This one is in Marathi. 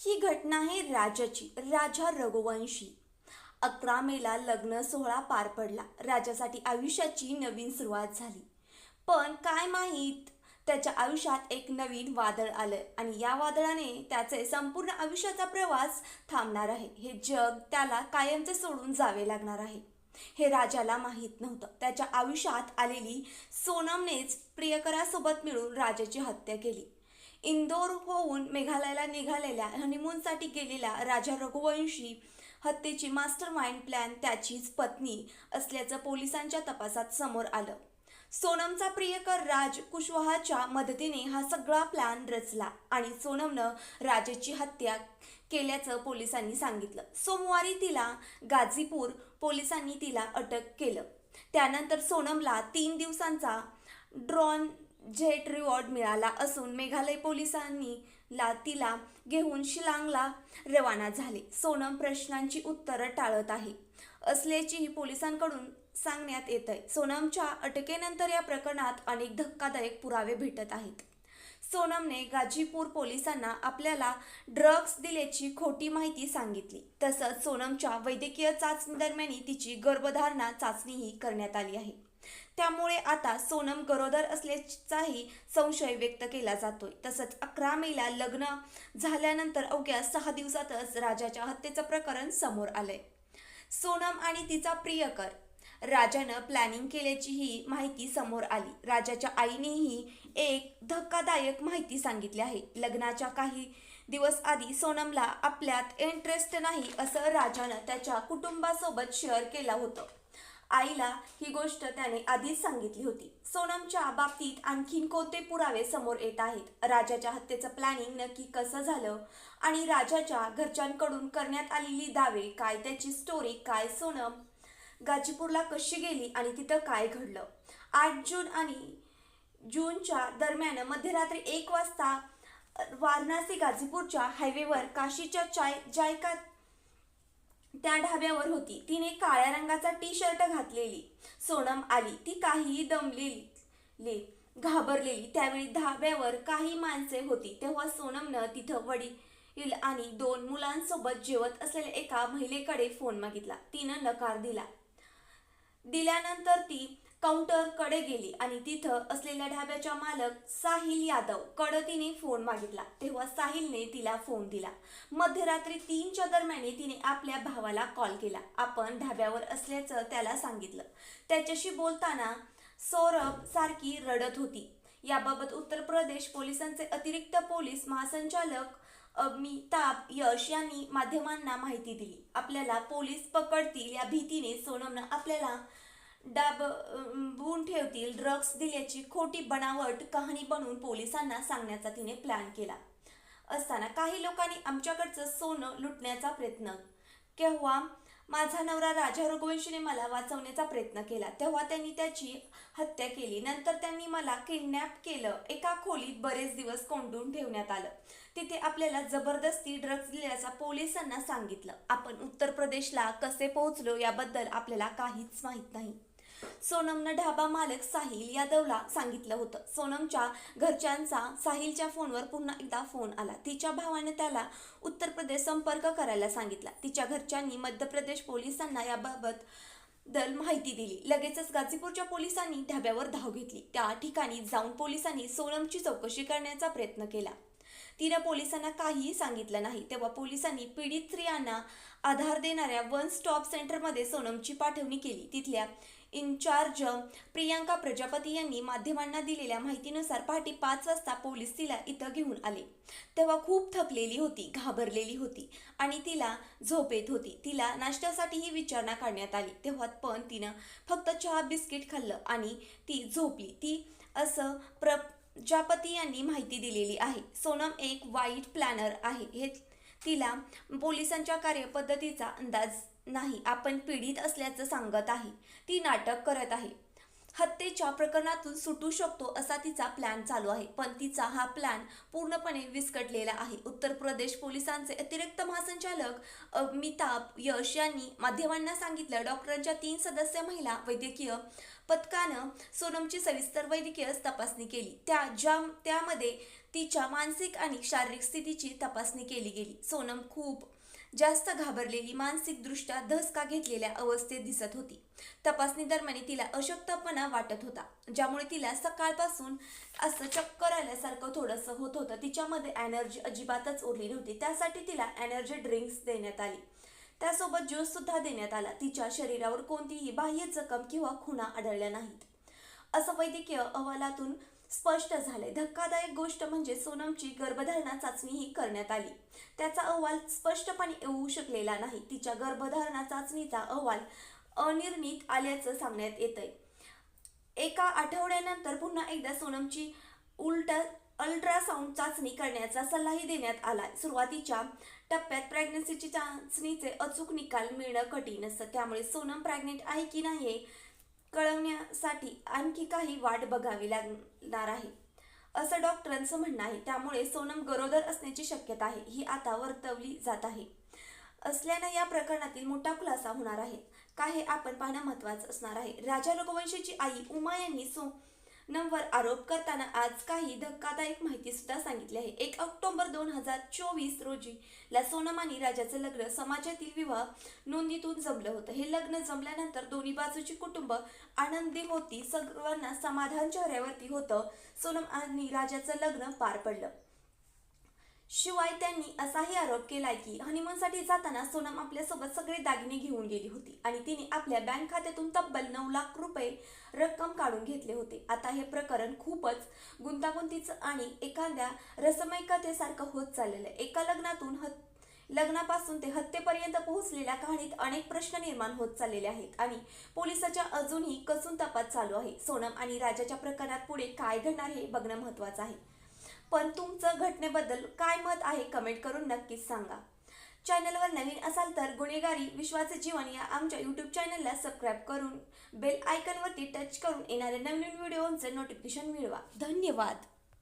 ही घटना आहे राजाची राजा रघुवंशी. अकरा मेला लग्न सोहळा पार पडला. राजासाठी आयुष्याची नवीन सुरुवात झाली. पण काय माहीत? त्याच्या आयुष्यात एक नवीन वादळ आलं आणि या वादळाने त्याचे संपूर्ण आयुष्याचा प्रवास थांबणार आहे. हे जग त्याला कायमचे सोडून जावे लागणार आहे. हे राजाला माहीत नव्हतं. त्याच्या आयुष्यात आलेली सोनमनेच प्रियकरासोबत मिळून राजाची हत्या केली. इंदोर होऊन मेघालयाला निघालेल्या हनीमूनसाठी गेलेला राजा रघुवंशी हत्येची मास्टर माइंड प्लॅन त्याचीच पत्नी असल्याचं पोलिसांच्या तपासात समोर आलं. सोनमचा प्रियकर राज कुशवाहाच्या मदतीने हा सगळा प्लॅन रचला आणि सोनमनं राजाची हत्या केल्याचं पोलिसांनी सांगितलं. सोमवारी तिला गाझीपूर पोलिसांनी तिला अटक केलं. त्यानंतर सोनमला तीन दिवसांचा ड्रॉन जेट रिवॉर्ड मिळाला असून मेघालय पोलिसांनी ला तिला घेऊन शिलांगला रवाना झाले. सोनम प्रश्नांची उत्तरं टाळत आहे. असल्याचीही पोलिसांकडून सांगण्यात येत आहे सोनमच्या अटकेनंतर या प्रकरणात अनेक धक्कादायक पुरावे भेटत आहेत. सोनमने गाझीपूर पोलिसांना आपल्याला ड्रग्ज दिल्याची खोटी माहिती सांगितली. तसंच सोनमच्या वैद्यकीय चाचणी दरम्यान तिची गर्भधारणा चाचणीही करण्यात आली आहे. त्यामुळे आता सोनम गरोदर असल्याचाही संशय व्यक्त केला जातोय. तसंच अकरा मेला लग्न झाल्यानंतर अवघ्या सहा दिवसातच राजाच्या हत्येचं प्रकरण समोर आलंय. सोनम आणि तिचा प्रियकर राजानं प्लॅनिंग केल्याचीही माहिती समोर आली. राजाच्या आईनेही एक धक्कादायक माहिती सांगितली आहे. लग्नाच्या काही दिवस आधी सोनमला आपल्यात इंटरेस्ट नाही असं राजानं त्याच्या कुटुंबासोबत शेअर केलं होतं. आईला ही गोष्ट त्याने आधीच सांगितली होती. सोनमच्या बाबतीत आणखीन कोणते पुरावे समोर येत आहेत? राजाच्या हत्येचं प्लॅनिंग नक्की कसं झालं? आणि राजाच्या घरच्यांकडून करण्यात आलेली दावे काय त्याची स्टोरी काय सोनम? गाजीपूरला कशी गेली आणि तिथं काय घडलं? आठ जून आणि जूनच्या दरम्यान मध्यरात्री एक वाजता वाराणसी गाझीपूरच्या हायवेवर काशीच्या चाय जायका त्या ढाब्यावर होती. तिने काळ्या रंगाचा टी शर्ट घातलेली. सोनम आली. ती काहीही दमलेली घाबरलेली. त्यावेळी धाब्यावर काही माणसे होती. तेव्हा सोनमनं तिथं वडील आणि दोन मुलांसोबत जेवत असलेल्या एका महिलेकडे फोन मागितला. तिनं नकार दिला. दिल्यानंतर ती काउंटरकडे गेली आणि तिथं असलेल्या ढाब्याच्या मालक साहिल यादव कडतीने फोन मागितला. तेव्हा साहिलने तिला फोन दिला. मध्यरात्री तीनच्या दरम्याने तिने आपल्या भावाला कॉल केला. आपण ढाब्यावर असल्याचं त्याला सांगितलं. त्याच्याशी बोलताना सौरभ सारखी रडत होती. याबाबत उत्तर प्रदेश पोलिसांचे अतिरिक्त पोलीस महासंचालक अमिताभ यश यांनी माध्यमांना माहिती दिली. आपल्याला पोलीस पकडतील या भीतीने सोनमनं आपल्याला डाबवून ठेवतील. ड्रग्ज दिल्याची खोटी बनावट कहाणी बनवून पोलिसांना सांगण्याचा तिने प्लॅन केला. असताना काही लोकांनी आमच्याकडचं सोनं लुटण्याचा प्रयत्न केव्हा माझा नवरा राजा रघुवंशीने मला वाचवण्याचा प्रयत्न केला तेव्हा त्यांनी त्याची हत्या केली. नंतर त्यांनी मला किडनॅप केलं. एका खोलीत बरेच दिवस कोंडून ठेवण्यात आलं. तिथे आपल्याला जबरदस्ती ड्रग्ज दिल्याचा पोलिसांना सांगितलं. आपण उत्तर प्रदेशला कसे पोहोचलो याबद्दल आपल्याला काहीच माहीत नाही. सोनमनं ढाबा मालक साहिल यादवला सांगितलं होतं. सोनमच्या घरच्यांचा साहिलच्या फोनवर पुन्हा एकदा फोन आला. तिच्या भावाने त्याला उत्तर प्रदेश संपर्क करायला सांगितला. तिच्या घरच्यांनी मध्य प्रदेश पोलिसांना याबाबत दल माहिती दिली. लगेचच गाझीपूरच्या पोलिसांनी ढाब्यावर धाव घेतली. त्या ठिकाणी जाऊन पोलिसांनी सोनमची चौकशी करण्याचा प्रयत्न केला. तिनं पोलिसांना काहीही सांगितलं नाही. तेव्हा पोलिसांनी पीडित स्त्रियांना आधार देणाऱ्या वन स्टॉप सेंटरमध्ये सोनमची पाठवणी केली. तिथल्या इन्चार्ज प्रियांका प्रजापती यांनी माध्यमांना दिलेल्या माहितीनुसार पहाटे पाच वाजता पोलीस तिला इथं घेऊन आले. तेव्हा खूप थकलेली होती घाबरलेली होती आणि तिला झोपेत होती. तिला नाश्त्यासाठीही विचारणा करण्यात आली. तेव्हा पण तिनं फक्त चहा बिस्किट खाल्लं आणि ती झोपली. ती असं प्र प्रजापती यांनी माहिती दिलेली आहे. सोनम एक वाईट प्लॅनर आहे. हे तिला पोलिसांच्या कार्यपद्धतीचा अंदाज नाही आपण पीडित असल्याचं सांगत आहे. ती नाटक करत आहे. हत्येच्या प्रकरणातून सुटू शकतो असा तिचा प्लॅन चालू आहे. पण तिचा हा प्लॅन पूर्णपणे विस्कटलेला आहे. उत्तर प्रदेश पोलिसांचे अतिरिक्त महासंचालक अमिताभ यश यांनी माध्यमांना सांगितलं डॉक्टरांच्या तीन सदस्य महिला वैद्यकीय पथकानं सोनमची सविस्तर वैद्यकीय तपासणी केली. त्या ज्या त्यामध्ये तिच्या मानसिक आणि शारीरिक स्थितीची तपासणी केली गेली. सोनम खूप जास्त घाबरलेली मानसिकदृष्ट्या धसका घेतलेल्या अवस्थेत दिसत होती. तपासणी दरम्यान तिला अशक्तपणा वाटत होता ज्यामुळे तिला सकाळपासून असं चक्कर आल्यासारखं थोडंसं होत होतं. तिच्यामध्ये एनर्जी अजिबातच उरली नव्हती. त्यासाठी तिला एनर्जी ड्रिंक्स देण्यात आली. त्यासोबत ज्यूस सुद्धा देण्यात आला. तिच्या शरीरावर कोणतीही बाह्य जखम किंवा खुणा आढळल्या नाहीत. असं वैद्यकीय अहवालातून स्पष्ट झाले धक्कादायक गोष्ट म्हणजे सोनमची गर्भधारणा चाचणीही करण्यात आली. त्याचा अहवाल स्पष्टपणे येऊ शकलेला नाही. तिच्या गर्भधारणा चाचणीचा अहवाल अनिर्णित आल्याचं सांगण्यात येतंय. एका आठवड्यानंतर पुन्हा एकदा सोनमची उलट अल्ट्रासाऊंड चाचणी करण्याचा सल्लाही देण्यात आला सुरुवातीच्या टप्प्यात प्रेग्नन्सीची चाचणीचे अचूक निकाल मिळणं कठीण असतं. त्यामुळे सोनम प्रेग्नेंट आहे की नाही कळवण्यासाठी आणखी काही वाट बघावी लागणार आहे. असं डॉक्टरांचं म्हणणं आहे. त्यामुळे सोनम गरोदर असण्याची शक्यता आहे. ही आता वर्तवली जात आहे. असल्यानं या प्रकरणातील मोठा खुलासा होणार आहे. का हे आपण पाहणं महत्वाचं असणार आहे. राजा रघुवंशीची आई उमा यांनी सो सोनमवर आरोप करताना आज काही धक्कादायक माहिती सुद्धा सांगितली आहे. एक ऑक्टोबर दोन हजार चोवीस रोजी ला सोनम आणि राजाचं लग्न समाजातील विवाह नोंदीतून जमलं होतं. हे लग्न जमल्यानंतर दोन्ही बाजूची कुटुंब आनंदी होती सर्वांना समाधान चेहऱ्यावरती होतं. सोनम आणि राजाचं लग्न पार पडलं. शिवाय त्यांनी असाही आरोप केलाय की हनीमूनसाठी जाताना सोनम आपल्यासोबत सगळे दागिने घेऊन गेली होती आणि तिने आपल्या बँक खात्यातून तब्बल नऊ लाख रुपये रक्कम काढून घेतले होते. आता हे प्रकरण खूपच गुंतागुंतीचं आणि एखाद्या रसमय कथेसारखं होत चाललेलं आहे. एका लग्नातून हत लग्नापासून ते हत्येपर्यंत पोहोचलेल्या कहाणीत अनेक प्रश्न निर्माण होत चाललेले आहेत आणि पोलिसाच्या अजूनही कसून तपास चालू आहे. सोनम आणि राजाच्या प्रकरणात पुढे काय घडणार हे बघणं महत्वाचं आहे. पण तुमचं घटनेबद्दल काय मत आहे कमेंट करून नक्कीच सांगा. चॅनलवर नवीन असाल तर गुन्हेगारी विश्वाचे जीवन या आमच्या यूट्यूब चॅनलला सबस्क्राईब करून बेल आयकनवरती टच करून येणाऱ्या नवीन व्हिडिओचं नोटिफिकेशन मिळवा. धन्यवाद!